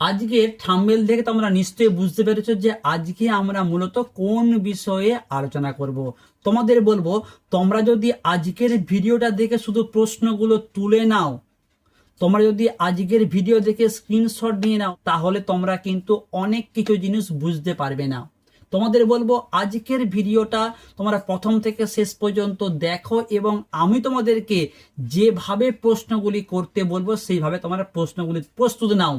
আজকের থাম্বেল দেখে তোমরা নিশ্চয়ই বুঝতে পেরেছ যে আজকে আমরা মূলত কোন বিষয়ে আলোচনা করব। তোমাদের বলব, তোমরা যদি আজকের ভিডিওটা দেখে শুধু প্রশ্নগুলো তুলে নাও, তোমরা যদি আজকের ভিডিও দেখে স্ক্রিনশট নিয়ে নাও, তাহলে তোমরা কিন্তু অনেক কিছু জিনিস বুঝতে পারবে না। তোমাদের বলব, আজকের ভিডিওটা তোমরা প্রথম থেকে শেষ পর্যন্ত দেখো এবং আমি তোমাদেরকে যেভাবে প্রশ্নগুলি করতে বলব, সেইভাবে তোমরা প্রশ্নগুলি প্রস্তুত নাও।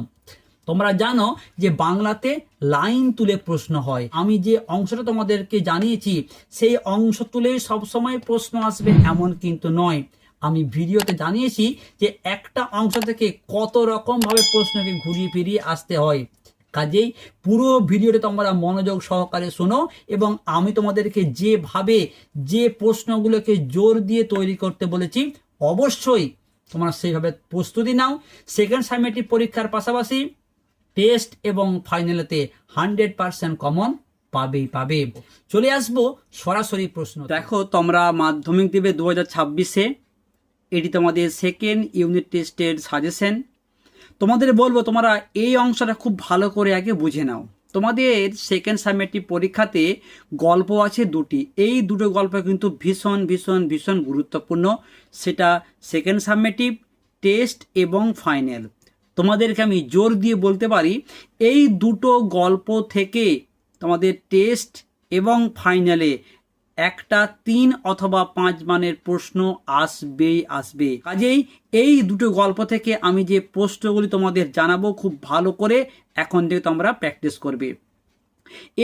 তোমরা জানো যে বাংলাতে লাইন তুলে প্রশ্ন হয়। আমি যে অংশটা তোমাদেরকে জানিয়েছি, সেই অংশ তুলেই সবসময় প্রশ্ন আসবে, এমন কিন্তু নয়। আমি ভিডিওতে জানিয়েছি যে একটা অংশ থেকে কত রকম ভাবে প্রশ্নকে ঘুরিয়ে ফিরিয়ে আসতে হয়। কাজেই পুরো ভিডিওটা তোমরা মনোযোগ সহকারে শোনো এবং আমি তোমাদেরকে যেভাবে যে প্রশ্নগুলোকে জোর দিয়ে তৈরি করতে বলেছি, অবশ্যই তোমরা সেইভাবে প্রস্তুতি নাও। সেকেন্ড সাইমেট্রিক পরীক্ষার পাশাপাশি টেস্ট এবং ফাইনালেতে হান্ড্রেড পার্সেন্ট কমন পাবেই পাবে চলে আসব সরাসরি প্রশ্ন দেখো, তোমরা মাধ্যমিক দেবে দু হাজার ছাব্বিশে। এটি তোমাদের সেকেন্ড ইউনিট টেস্টের সাজেশন তোমাদের বলব, তোমরা এই অংশটা খুব ভালো করে আগে বুঝে নাও। তোমাদের সেকেন্ড সামেটিভ পরীক্ষাতে গল্প আছে দুটি। এই দুটো গল্প কিন্তু ভীষণ ভীষণ ভীষণ গুরুত্বপূর্ণ। সেটা সেকেন্ড সামেটিভ টেস্ট এবং ফাইনাল তোমাদেরকে আমি জোর দিয়ে বলতে পারি, এই দুটো গল্প থেকে তোমাদের টেস্ট এবং ফাইনালে একটা তিন অথবা পাঁচ মানের প্রশ্ন আসবেই আসবে। কাজেই এই দুটো গল্প থেকে আমি যে প্রশ্নগুলি তোমাদের জানাব খুব ভালো করে এখন থেকে তোমরা প্র্যাকটিস করবে।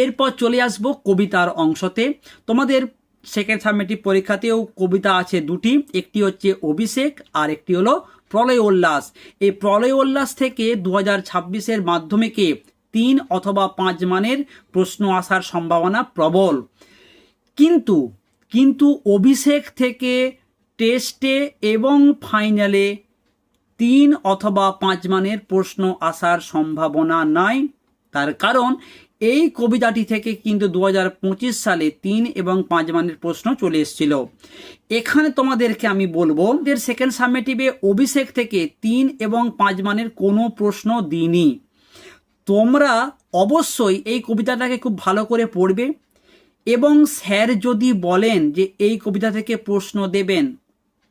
এরপর চলে আসব কবিতার অংশতে। তোমাদের সেকেন্ড সাবমেটিভ পরীক্ষাতেও কবিতা আছে দুটি, একটি হচ্ছে অভিষেক আর একটি হলো প্রলয় উল্লাস এই প্রলয় উল্লাস থেকে দু হাজার ছাব্বিশের মাধ্যমিকে তিন অথবা পাঁচ মানের প্রশ্ন আসার সম্ভাবনা প্রবল। কিন্তু কিন্তু অভিষেক থেকে টেস্টে এবং ফাইনালে তিন অথবা পাঁচ মানের প্রশ্ন আসার সম্ভাবনা নাই। তার কারণ এই কবিতাটি থেকে কিন্তু দু হাজার পঁচিশ সালে তিন এবং পাঁচ মানের প্রশ্ন চলে এসেছিল। এখানে তোমাদেরকে আমি বলব এর সেকেন্ড সাবমেটিভে অভিষেক থেকে তিন এবং পাঁচ মানের কোনো প্রশ্ন দিইনি। তোমরা অবশ্যই এই কবিতাটাকে খুব ভালো করে পড়বে এবং স্যার যদি বলেন যে এই কবিতা থেকে প্রশ্ন দেবেন,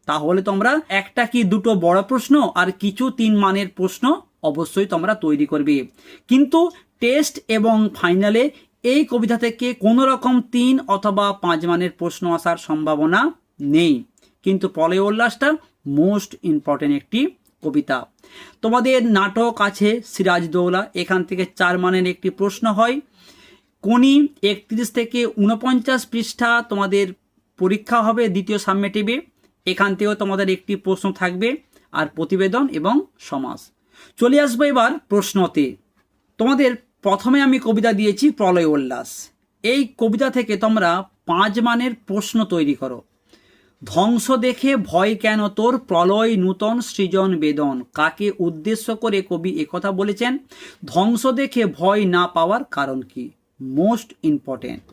তাহলে তোমরা একটা কি দুটো বড় প্রশ্ন আর কিছু তিন মানের প্রশ্ন অবশ্যই তোমরা তৈরি করবে। কিন্তু টেস্ট এবং ফাইনালে এই কবিতা থেকে কোনো রকম তিন অথবা পাঁচ মানের প্রশ্ন আসার সম্ভাবনা নেই। কিন্তু প্রলয় উল্লাসটা মোস্ট ইম্পর্টেন্ট একটি কবিতা। তোমাদের নাটক আছে সিরাজদৌলা এখান থেকে চার মানের একটি প্রশ্ন হয়। কোনি একত্রিশ থেকে উনপঞ্চাশ পৃষ্ঠা তোমাদের পরীক্ষা হবে দ্বিতীয় সাবমেটিভে এখান থেকেও তোমাদের একটি প্রশ্ন থাকবে আর প্রতিবেদন এবং সমাজ। চলে আসব এবার প্রশ্নতে। তোমাদের প্রথমে আমি কবিতা দিয়েছি প্রলয় উল্লাস। এই কবিতা থেকে তোমরা পাঁচ মানের প্রশ্ন তৈরি করো। ধ্বংস দেখে ভয় কেন তোর? প্রলয় নূতন সৃজন বেদন। কাকে উদ্দেশ্য করে কবি একথা বলেছেন? ধ্বংস দেখে ভয় না পাওয়ার কারণ কি? Most important.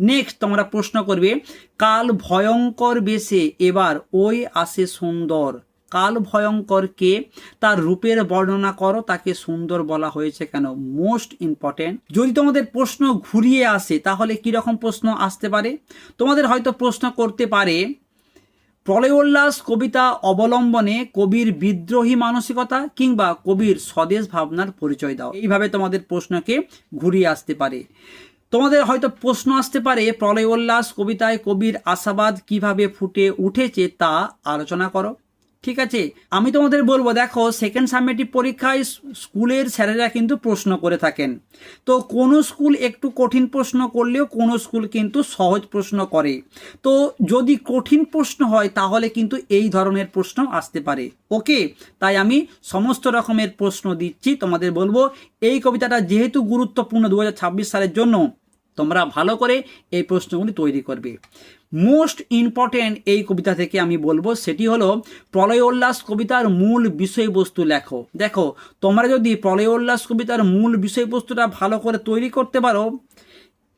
নেক্সট তোমরা প্রশ্ন করবে, কাল ভয়ঙ্কর বেশে এবার ওই আসে সুন্দর। কাল ভয়ঙ্করকে তার রূপের বর্ণনা করো, তাকে সুন্দর বলা হয়েছে কেন? মোস্ট ইম্পর্টেন্ট যদি তোমাদের প্রশ্ন ঘুরিয়ে আসে, তাহলে কি রকম প্রশ্ন আসতে পারে? তোমাদের হয়তো প্রশ্ন করতে পারে প্রলয়োল্লাস কবিতা অবলম্বনে কবির বিদ্রোহী মানসিকতা কিংবা কবির স্বদেশ ভাবনার পরিচয় দাও। এইভাবে তোমাদের প্রশ্নকে ঘুরিয়ে আসতে পারে। তোমাদের হয়তো প্রশ্ন আসতে পারে প্রলয় উল্লাস কবিতায় কবির আশাবাদ কীভাবে ফুটে উঠেছে তা আলোচনা করো। ঠিক আছে? আমি তোমাদের বলব, দেখো সেকেন্ড সাবমেটিভ পরীক্ষায় স্কুলের স্যারেরা কিন্তু প্রশ্ন করে থাকেন। তো কোনো স্কুল একটু কঠিন প্রশ্ন করলেও কোনো স্কুল কিন্তু সহজ প্রশ্ন করে। তো যদি কঠিন প্রশ্ন হয়, তাহলে কিন্তু এই ধরনের প্রশ্ন আসতে পারে। ওকে? তাই আমি সমস্ত রকমের প্রশ্ন দিচ্ছি, তোমাদের বলব, এই কবিতাটা যেহেতু গুরুত্বপূর্ণ দু হাজার ছাব্বিশ সালের জন্য, তোমরা ভালো করে এই প্রশ্নগুলি তৈরি করবে। মোস্ট ইম্পর্টেন্ট এই কবিতা থেকে আমি বলব, সেটি হলো প্রলয় উল্লাস কবিতার মূল বিষয়বস্তু লেখো। দেখো, তোমরা যদি প্রলয় উল্লাস কবিতার মূল বিষয়বস্তুটা ভালো করে তৈরি করতে পারো,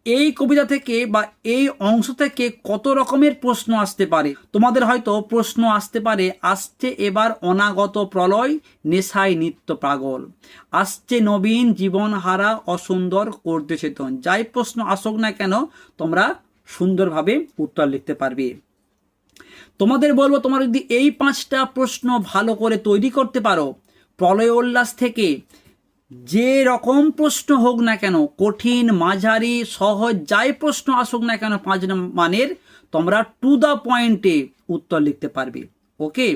এই কবিতা থেকে বা এই অংশ থেকে কত রকমের প্রশ্ন আসতে পারে? তোমাদের হয়তো প্রশ্ন আসতে পারে, আসছে এবার অনাগত প্রলয়, নেশায় নিত্য পাগল। আসছে নবীন জীবন হারা অসুন্দর করতে চেতন যাই প্রশ্ন আসুক না কেন, তোমরা সুন্দরভাবে উত্তর লিখতে পারবে। তোমাদের বলব, তোমরা যদি এই পাঁচটা প্রশ্ন ভালো করে তৈরি করতে পারো প্রলয় উল্লাস থেকে যে রকম প্রশ্ন হোক না কেন, কঠিন, মাঝারি, সহজ, যাই প্রশ্ন আসুক না কেন, পাঁচ মানের তোমরা টু দ্য পয়েন্টে উত্তর লিখতে পারবে। ওকে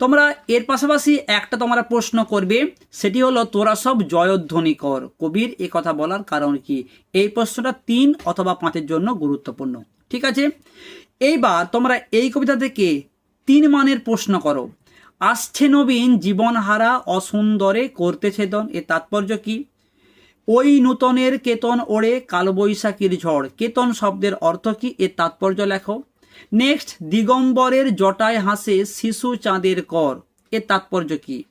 তোমরা এর পাশাপাশি একটা তোমরা প্রশ্ন করবে, সেটি হলো, তোরা সব জয়ধ্বনি কর। কবির এ কথা বলার কারণ কি? এই প্রশ্নটা তিন অথবা পাঁচের জন্য গুরুত্বপূর্ণ। ঠিক আছে? এইবার তোমরা এই কবিতা থেকে তিন মানের প্রশ্ন করো। আসছে নবীন জীবনহারা, অসুন্দরে করতে ছেদন, এর তাৎপর্য কি? ওই নূতনের কেতন ওড়ে কালবৈশাখীর ঝড়। কেতন শব্দের অর্থ কি? এর তাৎপর্য লেখো। নেক্সট দিগম্বরের জটায় হাসে শিশু চাঁদের কর। এর তাৎপর্য কি?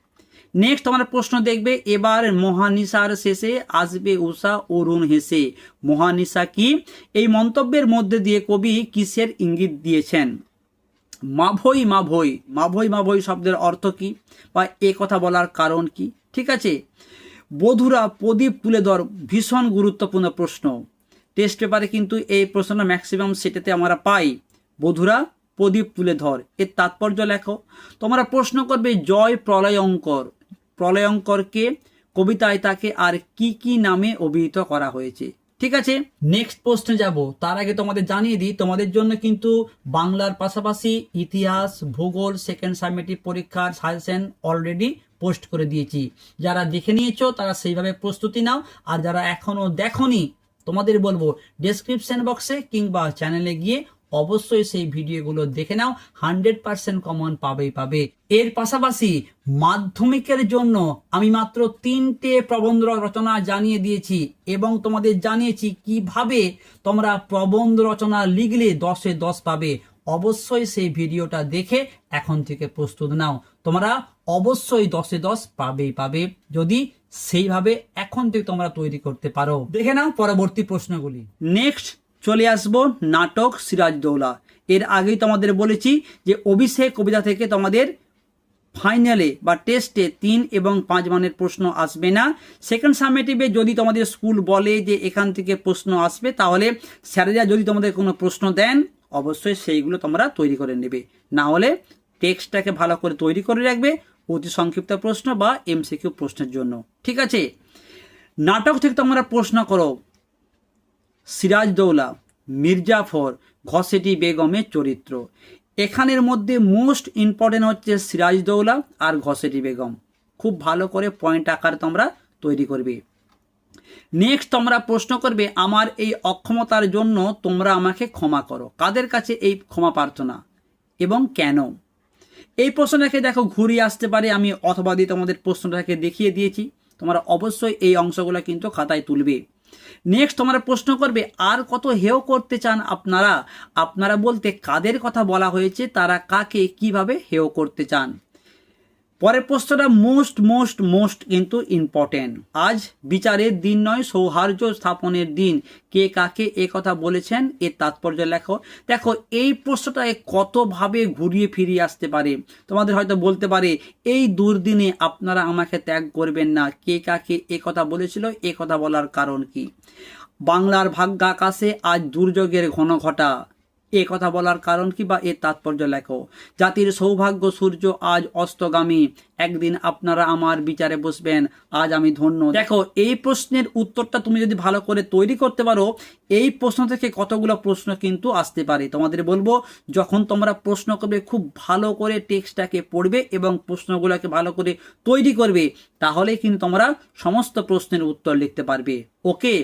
নেক্সট আমার প্রশ্ন দেখবে, এবার মহানিশার শেষে আসবে উষা অরুণ হেসে। মহানিশা কি? এই মন্তব্যের মধ্যে দিয়ে কবি কিসের ইঙ্গিত দিয়েছেন? মাভই মাভই। মাভই মাভই শব্দের অর্থ কি? বা এ কথা বলার কারণ কি? ঠিক আছে? বধুরা প্রদীপ তুলে ধর, ভীষণ গুরুত্বপূর্ণ প্রশ্ন। টেস্ট পেপারে কিন্তু এই প্রশ্নটা ম্যাক্সিমাম সেটাতে আমরা পাই। বধুরা প্রদীপ তুলে ধর। এর তাৎপর্য লেখো। তোমরা প্রশ্ন করবে, জয় প্রলয়ঙ্কর প্রলয়ঙ্করকে কবিতায় তাকে আর কি কি নামে অভিহিত করা হয়েছে। ঠিক আছে? নেক্সট প্রশ্নে যাব। তার আগে তোমাদের জানিয়ে দিই, তোমাদের জন্য কিন্তু বাংলার পাশাপাশি ইতিহাস, ভূগোল সেকেন্ড সাবমেটিভ পরীক্ষার সাজেশন অলরেডি পোস্ট করে দিয়েছি। যারা দেখে নিয়েছো, তারা সেইভাবে প্রস্তুতি নাও। আর যারা এখনও দেখনি, তোমাদের বলব ডেসক্রিপশন বক্সে কিংবা চ্যানেলে গিয়ে অবশ্যই সেই ভিডিওগুলো দেখে নাও। হান্ড্রেড পার্সেন্ট কমন পাবেই পাবে। এর পাশাপাশি মাধ্যমিকের জন্য আমি মাত্র তিনটে প্রবন্ধ রচনা জানিয়ে দিয়েছি এবং তোমাদের জানিয়েছি কীভাবে তোমরা প্রবন্ধ রচনা লিখলে দশে দশ পাবে। অবশ্যই সেই ভিডিওটা দেখে এখন থেকে প্রস্তুত নাও। তোমরা অবশ্যই দশে দশ পাবেই পাবে। যদি সেইভাবে এখন থেকে তোমরা তৈরি করতে পারো। দেখে নাও পরবর্তী প্রশ্নগুলি। নেক্সট চলে আসব নাটক সিরাজদৌলা এর আগেই তোমাদের বলেছি যে অভিষেক কবিতা থেকে তোমাদের ফাইনালে বা টেস্টে তিন এবং পাঁচ মানের প্রশ্ন আসবে না। সেকেন্ড সামেটিভে যদি তোমাদের স্কুল বলে যে এখান থেকে প্রশ্ন আসবে, তাহলে স্যারেরা যদি তোমাদের কোনো প্রশ্ন দেন, অবশ্যই সেইগুলো তোমরা তৈরি করে নেবে। না হলে টেক্সটটাকে ভালো করে তৈরি করে রাখবে অতি সংক্ষিপ্ত প্রশ্ন বা এমসিকিউ প্রশ্নের জন্য। ঠিক আছে? নাটক থেকে তোমরা প্রশ্ন করো। সিরাজদৌলা, মির্জাফর, ঘসেটি বেগমের চরিত্র। এখানের মধ্যে মোস্ট ইম্পর্টেন্ট হচ্ছে সিরাজদৌলা আর ঘসেটি বেগম। খুব ভালো করে পয়েন্ট আকার তোমরা তৈরি করবে। নেক্সট তোমরা প্রশ্ন করবে, আমার এই অক্ষমতার জন্য তোমরা আমাকে ক্ষমা করো। কাদের কাছে এই ক্ষমা প্রার্থনা এবং কেন? এই প্রশ্নটাকে দেখো, ঘুরিয়ে আসতে পারে, আমি অথবা দিয়ে তোমাদের প্রশ্নটাকে দেখিয়ে দিয়েছি। তোমরা অবশ্যই এই অংশগুলো কিন্তু খাতায় তুলবে। নেক্সট তোমরা প্রশ্ন করবে, আর কত হেয় করতে চান আপনারা? আপনারা বলতে কাদের কথা বলা হয়েছে, তারা কাকে কীভাবে হেয় করতে চান? পরের প্রশ্নটা মোস্ট মোস্ট মোস্ট কিন্তু ইম্পর্টেন্ট আজ বিচারের দিন নয়, সৌহার্দ্য স্থাপনের দিন। কে কাকে এ কথা বলেছেন, এর তাৎপর্য লেখো। দেখো, এই প্রশ্নটা কতভাবে ঘুরিয়ে ফিরিয়ে আসতে পারে? তোমাদের হয়তো বলতে পারে, এই দুর্দিনে আপনারা আমাকে ত্যাগ করবেন না। কে কাকে এ কথা বলেছিল, এ কথা বলার কারণ কি? বাংলার ভাগ্য আকাশে আজ দুর্যোগের ঘন ঘটা। এ কথা বলার কারণ কি বা এর তাৎপর্য লেখো? জাতির সৌভাগ্য সূর্য আজ অস্তগামী। একদিন আপনারা আমার বিচারে বসবেন। আজ আমি ধন্য। দেখো, এই প্রশ্নের উত্তরটা তুমি যদি ভালো করে তৈরি করতে পারো, এই প্রশ্ন থেকে কতগুলো প্রশ্ন কিন্তু আসতে পারে। তোমাদের বলব, যখন তোমরা প্রশ্ন করবে, খুব ভালো করে টেক্সটটাকে পড়বে এবং প্রশ্নগুলোকে ভালো করে তৈরি করবে তাহলে কিন্তু তোমরা সমস্ত প্রশ্নের উত্তর লিখতে পারবে। ওকে?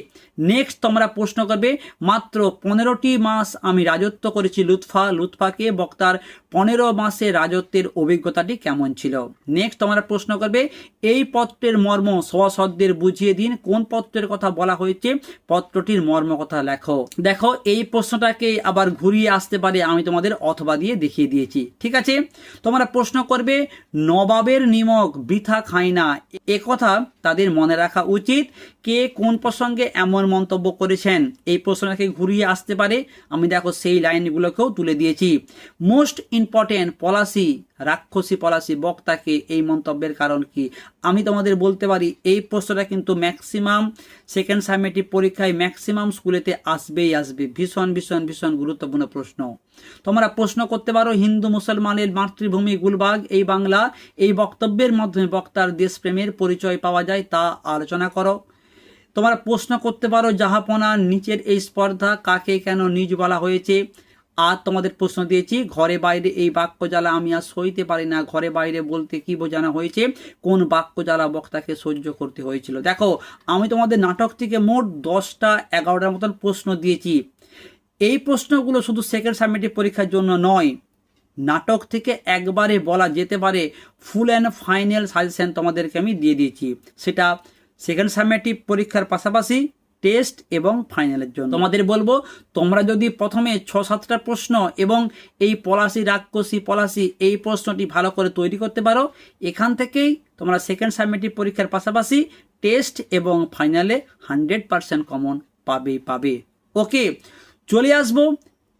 নেক্সট তোমরা প্রশ্ন করবে, মাত্র পনেরোটি মাস আমি রাজত্ব করেছি লুৎফা। লুৎফাকে বক্তার পনেরো মাসে রাজত্বের অভিজ্ঞতাটি কেমন ছিল? নেক্সট নেক্সট তোমরা প্রশ্ন করবে, এই পত্রের মর্ম সভাসদদের বুঝিয়ে দিন, কোন পত্রের কথা বলা হয়েছে, পত্রটির মর্ম কথা লেখো। দেখো, এই প্রশ্নটাকে আবার ঘুরিয়ে আসতে পারে, আমি তোমাদের অথবা দিয়ে দেখিয়ে দিয়েছি। ঠিক আছে? তোমরা প্রশ্ন করবে, নবাবের নিমক বৃথা খায় না, এ কথা তাদের মনে রাখা উচিত। কে কোন প্রসঙ্গে এমন মন্তব্য করেছেন? এই প্রশ্নটাকে ঘুরিয়ে আসতে পারে, আমি দেখো সেই লাইনগুলোকেও তুলে দিয়েছি। মোস্ট ইম্পর্টেন্ট পলাসি রাক্ষসী পলাসি বক্তাকে এই মন্তব্যের কারণ কি? আমি তোমাদের বলতে পারি, এই প্রশ্নটা কিন্তু ম্যাক্সিমাম সেকেন্ড সামেটিভ পরীক্ষায় ম্যাক্সিমাম স্কুলেতে আসবেই আসবে। ভীষণ ভীষণ ভীষণ গুরুত্বপূর্ণ প্রশ্ন। তোমরা প্রশ্ন করতে পারো, হিন্দু, মুসলমানের মাতৃভূমি গুলবাগ, এই বাংলা, এই বক্তব্যের মাধ্যমে বক্তার দেশপ্রেমের পরিচয় পাওয়া যায়, তা আলোচনা করো। তোমরা প্রশ্ন করতে পারো জাহাপনার নিচের এই স্পর্ধা কাকে কেন নিজ বলা হয়েছে? আর তোমাদের প্রশ্ন দিয়েছি, ঘরে বাইরে এই বাক্য জ্বালা আমি আর সইতে পারি না। ঘরে বাইরে বলতে কি বোঝানো হয়েছে? কোন বাক্য জ্বালা বক্তাকে সহ্য করতে হয়েছিল? দেখো, আমি তোমাদের নাটক থেকে মোট দশটা এগারোটার মতন প্রশ্ন দিয়েছি। এই প্রশ্নগুলো শুধু সেকেন্ড সাবমিটিভ পরীক্ষার জন্য নয়, নাটক থেকে একবারে বলা যেতে পারে ফুল অ্যান্ড ফাইনাল সাজেশন তোমাদেরকে আমি দিয়ে দিয়েছি। সেটা সেকেন্ড সাবমিটিভ পরীক্ষার পাশাপাশি টেস্ট এবং ফাইনালের জন্য। তোমাদের বলব, তোমরা যদি প্রথমে ছ, সাতটা প্রশ্ন এবং এই পলাশি রাক্ষসী পলাশি এই প্রশ্নটি ভালো করে তৈরি করতে পারো, এখান থেকেই তোমরা সেকেন্ড সাবমিটিভ পরীক্ষার পাশাপাশি টেস্ট এবং ফাইনালে হান্ড্রেড পারসেন্ট কমন পাবে পাবে। ওকে চলে আসব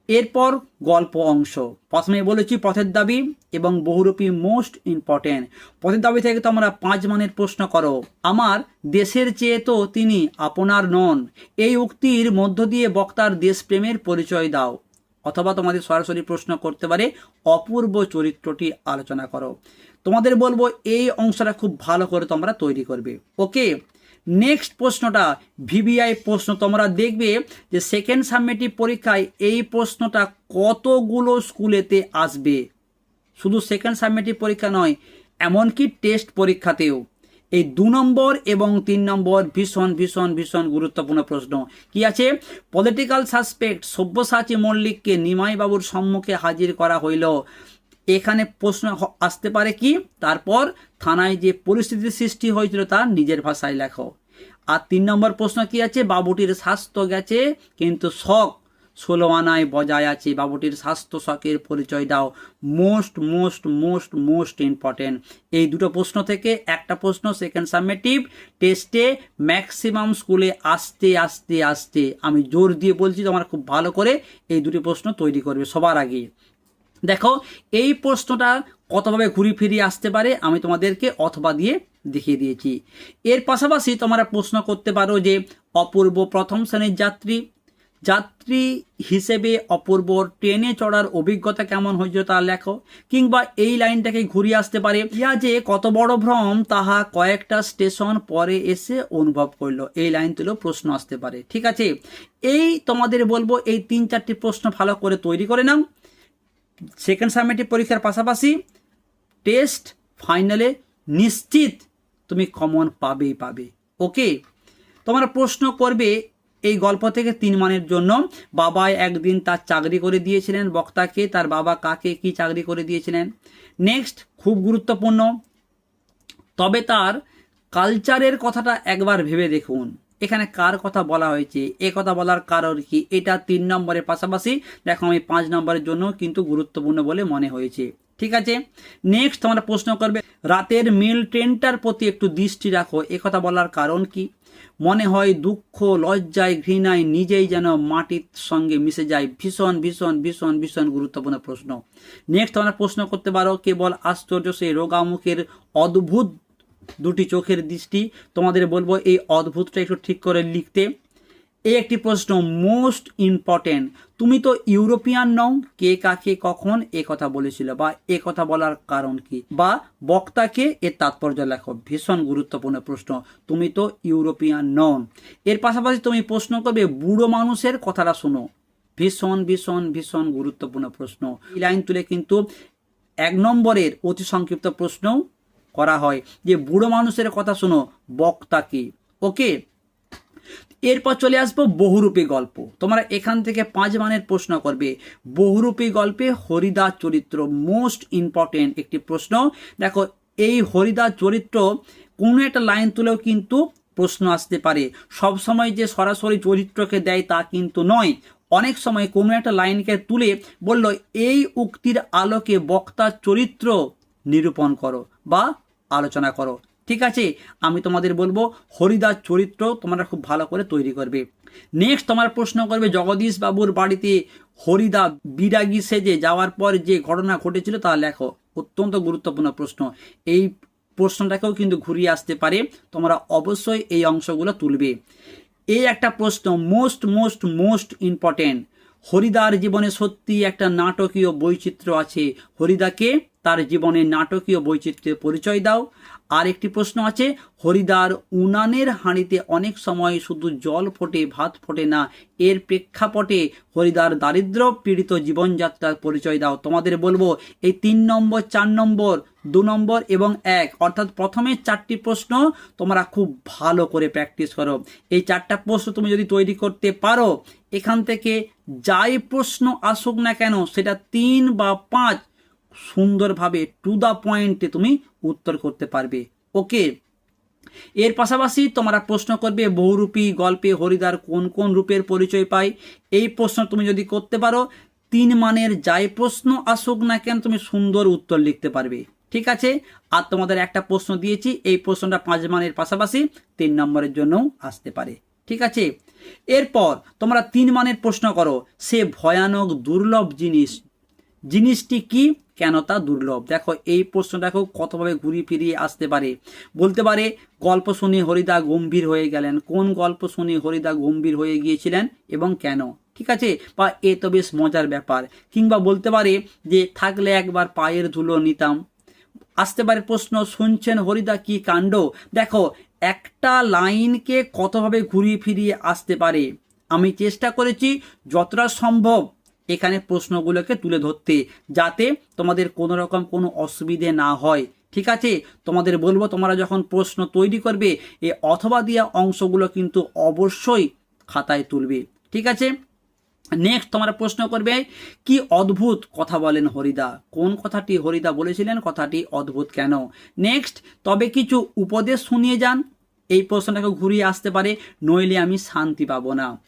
এরপর গল্প অংশ। প্রথমে বলেছি পথের দাবি এবং বহুরূপী মোস্ট ইম্পর্টেন্ট। পথের দাবি থেকে তোমরা পাঁচ মানের প্রশ্ন করো। আমার দেশের চেয়ে তো তিনি আপনার নন। এই উক্তির মধ্য দিয়ে বক্তার দেশপ্রেমের পরিচয় দাও। অথবা তোমাদের সরাসরি প্রশ্ন করতে পারে, অপূর্ব চরিত্রটি আলোচনা করো। তোমাদের বলব এই অংশটা খুব ভালো করে তোমরা তৈরি করবে। ওকে নেক্সট প্রশ্নটা ভিভিআই প্রশ্ন। তোমরা দেখবে যে সেকেন্ড সাবমিটিভ পরীক্ষায় এই প্রশ্নটা কতগুলো স্কুলেতে আসবে? শুধু সেকেন্ড সাবমিটিভ পরীক্ষা নয়, এমনকি টেস্ট পরীক্ষাতেও। এই দু নম্বর এবং তিন নম্বর ভীষণ ভীষণ ভীষণ গুরুত্বপূর্ণ প্রশ্ন। কি আছে? পলিটিক্যাল সাসপেক্ট সব্যসাচী মল্লিককে নিমাইবাবুর সম্মুখে হাজির করা হইল। এখানে প্রশ্ন আসতে পারে কি? তারপর থানায় যে পরিস্থিতির সৃষ্টি হয়েছিল তার নিজের ভাষায় লেখো। আর তিন নম্বর প্রশ্ন কি আছে? বাবুটির স্বাস্থ্য গেছে, কিন্তু শখ ষোলো আনায় বজায় আছে। বাবুটির স্বাস্থ্য শখের পরিচয় দাও। Most most most most important. এই দুটো প্রশ্ন থেকে একটা প্রশ্ন সেকেন্ড সাবমেটিভ টেস্টে ম্যাক্সিমাম স্কুলে আসতে আসতে আসতে। আমি জোর দিয়ে বলছি তোমার খুব ভালো করে এই দুটি প্রশ্ন তৈরি করবে সবার আগে। দেখো, এই প্রশ্নটা কতভাবে ঘুরি ফিরিয়ে আসতে পারে আমি তোমাদেরকে অথবা দিয়ে দেখিয়ে দিয়েছি। এর পাশাপাশি তোমরা প্রশ্ন করতে পারো যে, অপূর্ব প্রথম শ্রেণির যাত্রী যাত্রী হিসেবে অপূর্ব ট্রেনে চড়ার অভিজ্ঞতা কেমন হয়েছিল তা লেখো, কিংবা এই লাইনটাকে ঘুরিয়ে আসতে পারে, ইয়া যে কত বড় ভ্রম, তাহা কয়েকটা স্টেশন পরে এসে অনুভব করল। এই লাইন তুলেও প্রশ্ন আসতে পারে। ঠিক আছে? এই তোমাদের বলব, এই তিন চারটি প্রশ্ন ভালো করে তৈরি করে নাও। সেকেন্ড সাবমিটিভ পরীক্ষার পাশাপাশি টেস্ট ফাইনালে নিশ্চিত তুমি কমন পাবেই পাবে। ওকে তোমার প্রশ্ন করবে এই গল্প থেকে তিন মানের জন্য। বাবা একদিন তার চাকরি করে দিয়েছিলেন, বক্তাকে, তার বাবা কাকে কি চাকরি করে দিয়েছিলেন। নেক্সট খুব গুরুত্বপূর্ণ। তবে তার কালচারের কথাটা একবার ভেবে দেখুন। এখানে কার কথা বলা হয়েছে? এ কথা বলার কারণ কি? এটা তিন নম্বরের পাশাপাশি, দেখো আমি পাঁচ নম্বরের জন্য কিন্তু গুরুত্বপূর্ণ বলে মনে হয়েছে। ঠিক আছে? নেক্সট তোমরা প্রশ্ন করবে, রাতের মিল ট্রেনটার প্রতি একটু দৃষ্টি রাখো। কথা বলার কারণ কি? মনে হয় দুঃখ, লজ্জায়, ঘৃণায় নিজেই যেন মাটির সঙ্গে মিশে যায়। ভীষণ ভীষণ ভীষণ ভীষণ গুরুত্বপূর্ণ প্রশ্ন। নেক্সট তোমরা প্রশ্ন করতে পারো, কেবল আশ্চর্য সেই রোগামুখের অদ্ভুত দুটি চোখের দৃষ্টি। তোমাদের বলব এই অদ্ভুতটা একটু ঠিক করে লিখতে। এই একটি প্রশ্ন মোস্ট ইম্পর্টেন্ট তুমি তো ইউরোপিয়ান নও, কে কাকে কখন এ কথা বলেছিল বা এ কথা বলার কারণ কি? বা বক্তাকে এর তাৎপর্য লেখো, ভীষণ গুরুত্বপূর্ণ প্রশ্ন, তুমি তো ইউরোপিয়ান নন এর পাশাপাশি তুমি প্রশ্ন করবে, বুড়ো মানুষের কথাটা শোনো। ভীষণ ভীষণ ভীষণ গুরুত্বপূর্ণ প্রশ্ন। এই লাইন তুলে কিন্তু এক নম্বরের অতি সংক্ষিপ্ত প্রশ্নও করা হয়। যে বুড়ো মানুষের কথা শোনো, বক্তা কি? ওকে? এরপর চলে আসব বহুরূপী গল্প। তোমরা এখান থেকে পাঁচ মানের প্রশ্ন করবে। বহুরূপী গল্পে হরিদাস চরিত্র মোস্ট ইম্পর্টেন্ট একটি প্রশ্ন। দেখো, এই হরিদার চরিত্র কোনো একটা লাইন তুলেও কিন্তু প্রশ্ন আসতে পারে। সব সময় যে সরাসরি চরিত্রকে দেয় তা কিন্তু নয়। অনেক সময় কোনো একটা লাইনকে তুলে বলল, এই উক্তির আলোকে বক্তার চরিত্র নিরূপণ করো বা আলোচনা করো। ঠিক আছে? আমি তোমাদের বলব, হরিদাস চরিত্র তোমরা খুব ভালো করে তৈরি করবে। নেক্সট তোমার প্রশ্ন করবে জগদীশ বাবুর বাড়িতে হরিদা বিরাগী সেজে যাওয়ার পর যে ঘটনা ঘটেছিল তা লেখো। অত্যন্ত গুরুত্বপূর্ণ প্রশ্ন। এই প্রশ্নটাকেও কিন্তু ঘুরিয়ে আসতে পারে। তোমরা অবশ্যই এই অংশগুলো তুলবে। এই একটা প্রশ্ন মোস্ট মোস্ট মোস্ট ইম্পর্টেন্ট হরিদার জীবনে সত্যি একটা নাটকীয় বৈচিত্র্য আছে। হরিদাকে তার জীবনে নাটকীয় বৈচিত্র্যের পরিচয় দাও। আর একটি প্রশ্ন আছে, হরিদার উনানের হাঁড়িতে অনেক সময় শুধু জল ফোটে, ভাত ফোটে না, এর প্রেক্ষাপটে হরিদার দারিদ্র পীড়িত জীবনযাত্রার পরিচয় দাও। তোমাদের বলব, এই তিন নম্বর, চার নম্বর, দু নম্বর এবং এক, অর্থাৎ প্রথমে চারটি প্রশ্ন তোমরা খুব ভালো করে প্র্যাকটিস করো। এই চারটা প্রশ্ন তুমি যদি তৈরি করতে পারো, এখান থেকে যাই প্রশ্ন আসুক না কেন, সেটা তিন বা পাঁচ সুন্দরভাবে টু দ্য পয়েন্টে তুমি উত্তর করতে পারবে। ওকে এর পাশাপাশি তোমরা প্রশ্ন করবে, বহুরূপী গল্পে হরিদার কোন কোন রূপের পরিচয় পায়? এই প্রশ্ন তুমি যদি করতে পারো, তিন মানের যাই প্রশ্ন আসুক না কেন, তুমি সুন্দর উত্তর লিখতে পারবে। ঠিক আছে? আর তোমাদের একটা প্রশ্ন দিয়েছি, এই প্রশ্নটা পাঁচ মানের পাশাপাশি তিন নম্বরের জন্যও আসতে পারে। ঠিক আছে? এরপর তোমরা তিন মানের প্রশ্ন করো, সে ভয়ানক দুর্লভ জিনিস। জিনিসটি কি? কেন তা দুর্লভ? দেখো, এই প্রশ্নটাকেও কতভাবে ঘুরিয়ে ফিরিয়ে আসতে পারে। বলতে পারে, গল্প শুনে হরিদা গম্ভীর হয়ে গেলেন। কোন গল্প শুনে হরিদা গম্ভীর হয়ে গিয়েছিলেন এবং কেন? ঠিক আছে? বা এ তো বেশ মজার ব্যাপার। কিংবা বলতে পারে যে, থাকলে একবার পায়ের ধুলো নিতাম। আসতে পারে প্রশ্ন, শুনছেন হরিদা কি কাণ্ড? দেখো একটা লাইনকে কতভাবে ঘুরিয়ে ফিরিয়ে আসতে পারে? আমি চেষ্টা করেছি যতটা সম্ভব এখানে প্রশ্নগুলোকে তুলে ধরতে, যাতে তোমাদের কোনো রকম কোনো অসুবিধে না হয়। ঠিক আছে? তোমাদের বলব, তোমরা যখন প্রশ্ন তৈরি করবে, এ অথবা দিয়া অংশগুলো কিন্তু অবশ্যই খাতায় তুলবে। ঠিক আছে? নেক্সট তোমরা প্রশ্ন করবে, কি অদ্ভুত কথা বলেন হরিদা? কোন কথাটি হরিদা বলেছিলেন, কথাটি অদ্ভুত কেন? নেক্সট তবে কিছু উপদেশ শুনিয়ে যান। এই প্রশ্নটাকে ঘুরিয়ে আসতে পারে, নইলে আমি শান্তি পাবো না।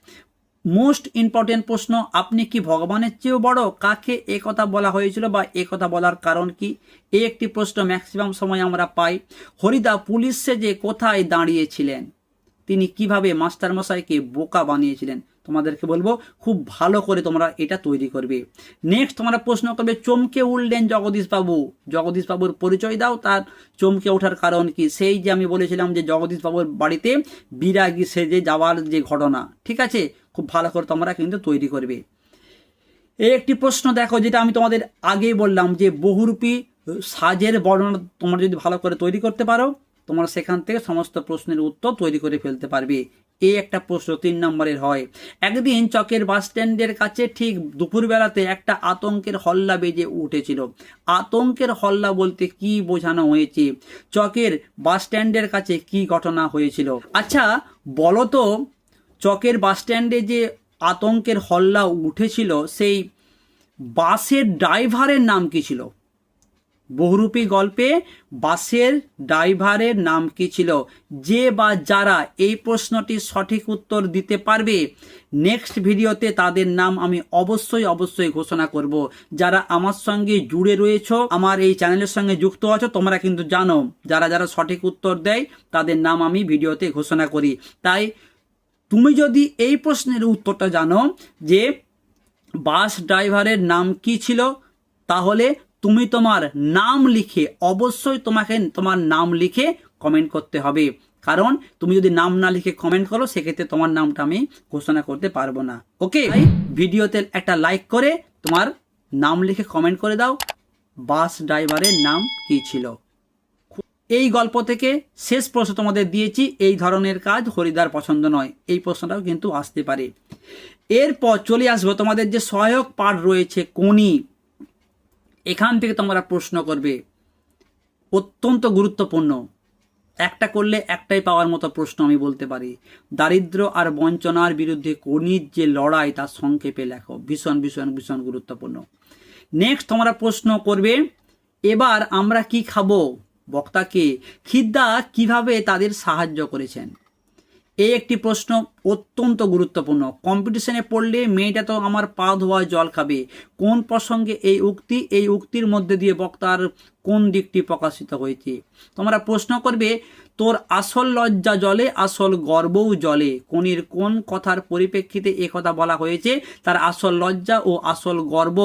মোস্ট ইম্পর্টেন্ট প্রশ্ন, আপনি কি ভগবানের চেয়েও বড়? কাকে এ কথা বলা হয়েছিল বা এ কথা বলার কারণ কি? এই একটি প্রশ্ন ম্যাক্সিমাম সময় আমরা পাই। হরিদা, পুলিশ যে কোথায় দাঁড়িয়েছিলেন? তিনি কীভাবে মাস্টারমশাইকে বোকা বানিয়েছিলেন? তোমাদেরকে বলব, খুব ভালো করে তোমরা এটা তৈরি করবে। নেক্সট তোমরা প্রশ্ন করবে, চমকে উঠলেন জগদীশ বাবু। জগদীশ বাবুর পরিচয় দাও, তার চমকে ওঠার কারণ কি? সেই যে আমি বলেছিলাম যে জগদীশ বাবুর বাড়িতে বিরাগী সেজে যাওয়ার যে ঘটনা, ঠিক আছে? খুব ভালো করে তোমরা কিন্তু তৈরি করবে। এই একটি প্রশ্ন দেখো, যেটা আমি তোমাদের আগেই বললাম যে বহুরূপী সাজের বর্ণনা তোমরা যদি ভালো করে তৈরি করতে পারো, তোমরা সেখান থেকে সমস্ত প্রশ্নের উত্তর তৈরি করে ফেলতে পারবে। এই একটা প্রশ্ন তিন নম্বরের হয়। একদিন চকের বাস স্ট্যান্ডের কাছে ঠিক দুপুরবেলাতে একটা আতঙ্কের হল্লা বেজে উঠেছিল। আতঙ্কের হল্লা বলতে কি বোঝানো হয়েছে? চকের বাস স্ট্যান্ডের কাছে কি ঘটনা হয়েছিল? আচ্ছা বলো তো চকের বাস স্ট্যান্ডে যে আতঙ্কের হল্লা উঠেছিল, সেই বাসের ড্রাইভারের নাম কি ছিল? বহুরূপী গল্পে বাসের ড্রাইভারের নাম কি ছিল? যে বা যারা এই প্রশ্নটির সঠিক উত্তর দিতে পারবে, নেক্সট ভিডিওতে তাদের নাম আমি অবশ্যই অবশ্যই ঘোষণা করব। যারা আমার সঙ্গে জুড়ে রয়েছ, আমার এই চ্যানেলের সঙ্গে যুক্ত আছো, তোমরা কিন্তু জানো, যারা যারা সঠিক উত্তর দেয়, তাদের নাম আমি ভিডিওতে ঘোষণা করি। তাই তুমি যদি এই প্রশ্নের উত্তরটা জানো যে বাস ড্রাইভারের নাম কি ছিল, তাহলে তুমি তোমার নাম লিখে অবশ্যই তোমাকে তোমার নাম লিখে কমেন্ট করতে হবে। কারণ তুমি যদি নাম না লিখে কমেন্ট করো সেক্ষেত্রে তোমার নামটা আমি ঘোষণা করতে পারব না। ওকে ভিডিওতে একটা লাইক করে তোমার নাম লিখে কমেন্ট করে দাও। বাস ড্রাইভারের নাম কি ছিল? এই গল্প থেকে শেষ প্রশ্ন তোমাদের দিয়েছি এই ধরনের কাজ হরিদার পছন্দ নয়। এই প্রশ্নটাও কিন্তু আসতে পারে। এরপর চলে আসব তোমাদের যে সহায়ক পাঠ রয়েছে কোনি এখান থেকে তোমরা প্রশ্ন করবে, অত্যন্ত গুরুত্বপূর্ণ। একটা করলে একটাই পাওয়ার মতো প্রশ্ন আমি বলতে পারি। দারিদ্র আর বঞ্চনার বিরুদ্ধে কনির যে লড়াই, তার সংক্ষেপে লেখো। ভীষণ ভীষণ ভীষণ গুরুত্বপূর্ণ। নেক্সট তোমরা প্রশ্ন করবে, এবার আমরা কি খাব? বক্তাকে, খিদ্দা কীভাবে তাদের সাহায্য করেছেন? এই একটি প্রশ্ন অত্যন্ত গুরুত্বপূর্ণ। কম্পিটিশনে পড়লে মেয়েটা তো আমার পা ধোয়া জল খাবে। কোন প্রসঙ্গে এই উক্তি, এই উক্তির মধ্যে দিয়ে বক্তার কোন দিকটি প্রকাশিত হয়েছে? তোমরা প্রশ্ন করবে, তোর আসল লজ্জা জলে, আসল গর্বও জলে। কোনির কোন কথার পরিপ্রেক্ষিতে এ কথা বলা হয়েছে? তার আসল লজ্জা ও আসল গর্ব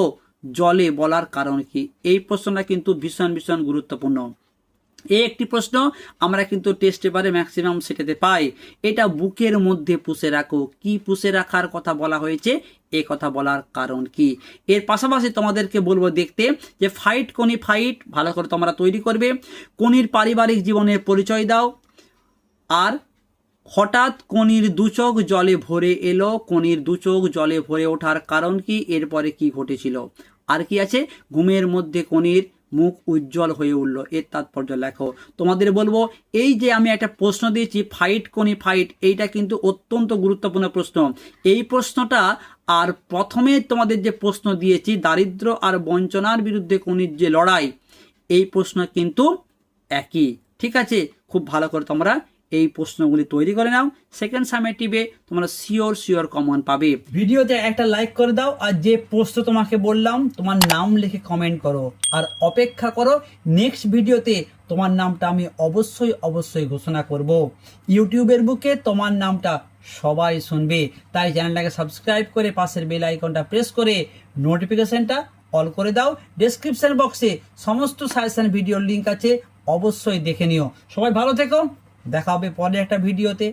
জলে বলার কারণ কি? এই প্রশ্নটা কিন্তু ভীষণ ভীষণ গুরুত্বপূর্ণ। এই একটি প্রশ্ন, আমরা কিন্তু টেস্ট পেপারে ম্যাক্সিমাম সেটাতে পাই। এটা বুকের মধ্যে পুষে রাখো। কি পুষে রাখার কথা বলা হয়েছে? এ কথা বলার কারণ কি? এর পাশাপাশি তোমাদেরকে বলব দেখতে যে ফাইট কোনি ফাইট ভালো করে তোমরা তৈরি করবে। কোনির পারিবারিক জীবনের পরিচয় দাও। আর হঠাৎ কনির দুচোখ জলে ভরে এলো, কনির দুচোখ জলে ভরে ওঠার কারণ কি? এরপরে কি ঘটেছিল? আর কি আছে? ঘুমের মধ্যে কনির মুখ উজ্জ্বল হয়ে উঠল। এর তাৎপর্য লেখো। তোমাদের বলব, এই যে আমি একটা প্রশ্ন দিয়েছি ফাইট কোনি ফাইট এইটা কিন্তু অত্যন্ত গুরুত্বপূর্ণ প্রশ্ন। এই প্রশ্নটা, আর প্রথমে তোমাদের যে প্রশ্ন দিয়েছি, দারিদ্র আর বঞ্চনার বিরুদ্ধে কোনির যে লড়াই, এই প্রশ্ন কিন্তু একই। ঠিক আছে? খুব ভালো করে তোমরা এই প্রশ্নগুলি তৈরি করে নাও। সেকেন্ড সামেটিভে তোমরা শিওর শিওর কমন পাবে। ভিডিওতে একটা লাইক করে দাও আর যে প্রশ্ন তোমাকে বললাম, তোমার নাম লিখে কমেন্ট করো। আর অপেক্ষা করো নেক্সট ভিডিওতে তোমার নামটা আমি অবশ্যই অবশ্যই ঘোষণা করব। ইউটিউবের বুকে তোমার নামটা সবাই শুনবে। তাই চ্যানেলটাকে সাবস্ক্রাইব করে পাশের বেল আইকনটা প্রেস করে নোটিফিকেশনটা অল করে দাও। ডেসক্রিপশন বক্সে সমস্ত সাজেশন ভিডিওর লিঙ্ক আছে, অবশ্যই দেখে নিও। সবাই ভালো থেকো। দেখা হবে পরে একটা ভিডিওতে।